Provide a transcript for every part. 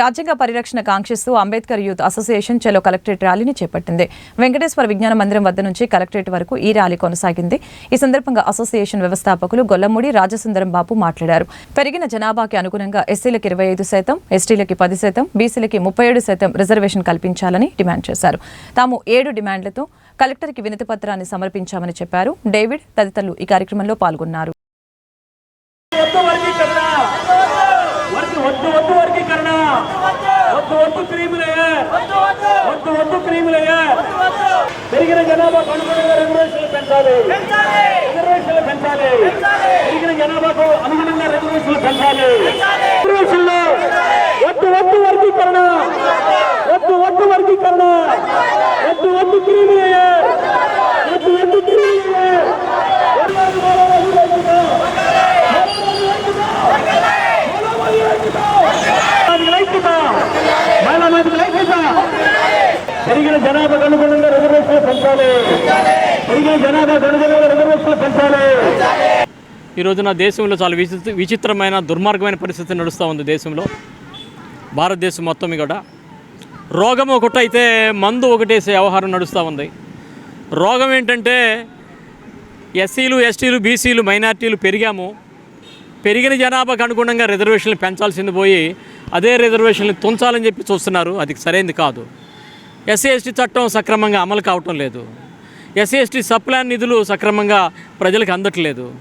రాజ్యాంగ పరిరక్షణ కాంక్షిస్తూ అంబేద్కర్ యూత్ అసోసియేషన్ చెలో కలెక్టరేట్ ర్యాలీని చేపట్టింది. వెంకటేశ్వర విజ్ఞాన మందిరం వద్ద నుంచి కలెక్టరేట్ వరకు ఈ ర్యాలీ కొనసాగింది. ఈ సందర్భంగా అసోసియేషన్ వ్యవస్థాపకులు గొల్లమూడి రాజసుందరం బాబు మాట్లాడారు. పెరిగిన జనాభాకి అనుగుణంగా ఎస్సీలకు ఇరవై ఐదు శాతం ఎస్టీలకి పది శాతం బీసీలకి ముప్పై ఏడు శాతం రిజర్వేషన్ కల్పించాలని డిమాండ్ చేశారు. తాము ఏడు డిమాండ్లతో కలెక్టర్కి వినతి పత్రాన్ని సమర్పించామని చెప్పారు. డేవిడ్ తదితరులు ఈ కార్యక్రమంలో పాల్గొన్నారు వద్దు వర్గీకరణ వద్దు వద్దు వద్దు వర్గీకరణ వద్దు వద్దు క్రీములయ్యే వద్దు వద్దు క్రీములయ్యే పెరిగిన జనాభాకు అనుగుణంగా రెగ్యులేషన్లు పెంచాలి రిజర్వేషన్లు పెంచాలి పెరిగిన జనాభాకు అనుగుణంగా రెగ్యులేషన్లు పెంచాలి రిజర్వేషన్లు వద్దు వద్దు వర్గీకరణ వద్దు వద్దు వర్గీకరణ వద్దు వద్దు క్రీములయ్యే వద్దు వద్దు క్రీములయ్యే పెరిగిన జనాభాకు అనుగుణంగా రిజర్వేషన్లు పెంచాలి. పెరిగే జనాభాకు అనుగుణంగా రిజర్వేషన్లు పెంచాలి. ఈ రోజున దేశంలో చాలా విచిత్ర విచిత్రమైన దుర్మార్గమైన పరిస్థితి నడుస్తూ ఉంది దేశంలో. భారతదేశం మొత్తం కూడా రోగం ఒకటైతే మందు ఒకటేసే వ్యవహారం నడుస్తూ ఉంది. రోగం ఏంటంటే ఎస్సీలు ఎస్టీలు బీసీలు మైనార్టీలు పెరిగాము. పెరిగిన జనాభాకు అనుగుణంగా రిజర్వేషన్లు పెంచాల్సింది పోయి అదే రిజర్వేషన్లు తుంచాలని చెప్పి చూస్తున్నారు. అది సరైనది కాదు. ఎస్సీ ఎస్టీ చట్టం సక్రమంగా అమలు కావటం లేదు. ఎస్సీ ఎస్టీ సప్లాన్ నిధులు సక్రమంగా ప్రజలకు అందట్లేదు.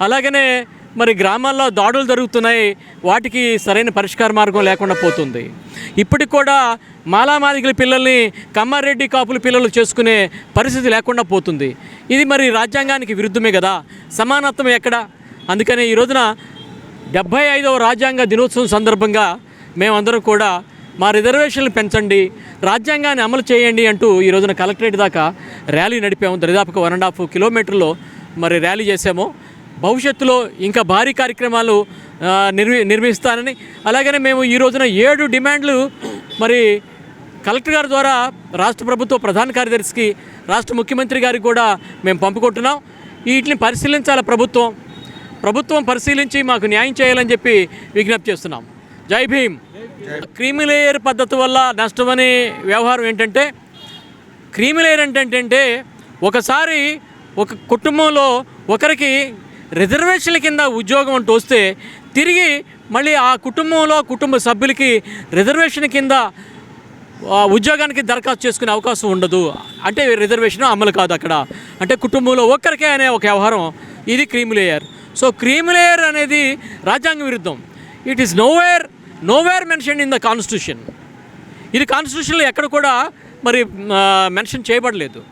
అలాగనే మరి గ్రామాల్లో దాడులు జరుగుతున్నాయి వాటికి సరైన పరిష్కార మార్గం లేకుండా పోతుంది. ఇప్పటికి కూడా మాలామాదిగల పిల్లల్ని కమ్మారెడ్డి కాపుల పిల్లలు చేసుకునే పరిస్థితి లేకుండా పోతుంది. ఇది మరి రాజ్యాంగానికి విరుద్ధమే కదా? సమానత్వం ఎక్కడ? అందుకనే ఈ రోజున డెబ్భై ఐదవ రాజ్యాంగ దినోత్సవం సందర్భంగా మేమందరం కూడా మా రిజర్వేషన్లు పెంచండి రాజ్యాంగాన్ని అమలు చేయండి అంటూ ఈ రోజున కలెక్టరేట్ దాకా ర్యాలీ నడిపాము. దరిదాపుకు వన్ అండ్ హాఫ్ కిలోమీటర్లో మరి ర్యాలీ చేసాము భవిష్యత్తులో ఇంకా భారీ కార్యక్రమాలు నిర్మి నిర్వి అలాగనే మేము ఈ రోజున ఏడు డిమాండ్లు మరి కలెక్టర్ గారి ద్వారా రాష్ట్ర ప్రభుత్వ ప్రధాన కార్యదర్శికి రాష్ట్ర ముఖ్యమంత్రి గారికి కూడా మేము పంపుకుంటున్నాం. వీటిని పరిశీలించాలి ప్రభుత్వం. ప్రభుత్వం పరిశీలించి మాకు న్యాయం చేయాలని చెప్పి విజ్ఞప్తి చేస్తున్నాం. జై భీమ్! క్రీమిలేయర్ పద్ధతి వల్ల నష్టమనే వ్యవహారం ఏంటంటే క్రీమిలేయర్ అంటే ఏంటంటే ఒకసారి ఒక కుటుంబంలో ఒకరికి రిజర్వేషన్ల కింద ఉద్యోగం అంటూ వస్తే తిరిగి మళ్ళీ ఆ కుటుంబంలో కుటుంబ సభ్యులకి రిజర్వేషన్ కింద ఉద్యోగానికి దరఖాస్తు చేసుకునే అవకాశం ఉండదు. అంటే రిజర్వేషన్ అమలు కాదు అక్కడ. అంటే కుటుంబంలో ఒక్కరికే అనే ఒక వ్యవహారం ఇది cream layer. So cream layer అనేది రాజ్యాంగ విరుద్ధం. It is nowhere nowhere mention in the constitution ఇది కాన్స్టిట్యూషన్లో ఎక్కడ కూడా మరి మెన్షన్ చేయబడలేదు.